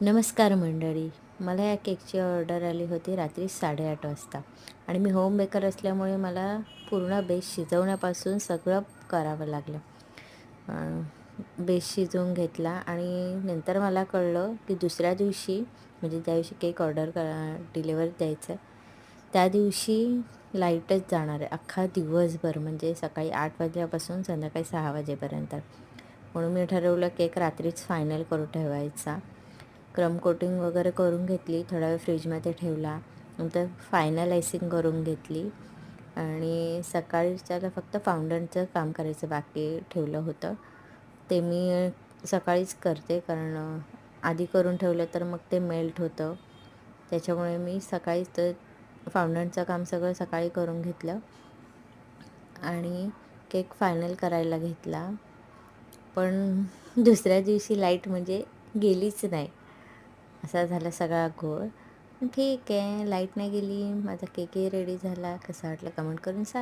नमस्कार मंडळी. मला या केकची ऑर्डर आली होती रात्री साडेआठ वाजता. आणि मी होम बेकर असल्यामुळे मला पूर्ण बेस शिजवण्यापासून सगळं करावं लागलं. बेस शिजवून घेतला आणि नंतर मला कळलं की दुसऱ्या दिवशी म्हणजे ज्या दिवशी केक ऑर्डर करा डिलेवर द्यायचं त्या दिवशी लाईटच जाणार आहे. अख्खा दिवसभर म्हणजे सकाळी आठ वाजल्यापासून संध्याकाळी सहा वाजेपर्यंत. म्हणून मी ठरवलं केक रात्रीच फायनल करून ठेवायचा. क्रम कोटिंग वगैरे करून घेतली थोडा वेळ फ्रीजमध्ये ठेवला नंतर फायनल आयसिंग करून घेतली आणि सकाळी त्याला फक्त फाउंडनचं काम करायचं बाकी ठेवलं होतं. ते मी सकाळीच करते कारण आधी करून ठेवलं तर मग ते मेल्ट होतं. त्याच्यामुळे मी सकाळीच तर फाउंडनचं काम सगळं सकाळी करून घेतलं आणि केक फायनल करायला घेतला. पण दुसऱ्या दिवशी लाइट म्हणजे गेलीच नाही. असा झाला सगळा घोळ ठीक आहे लाइट नाही गेली माझा केकही रेडी झाला. कसा वाटला कमेंट करून सांग.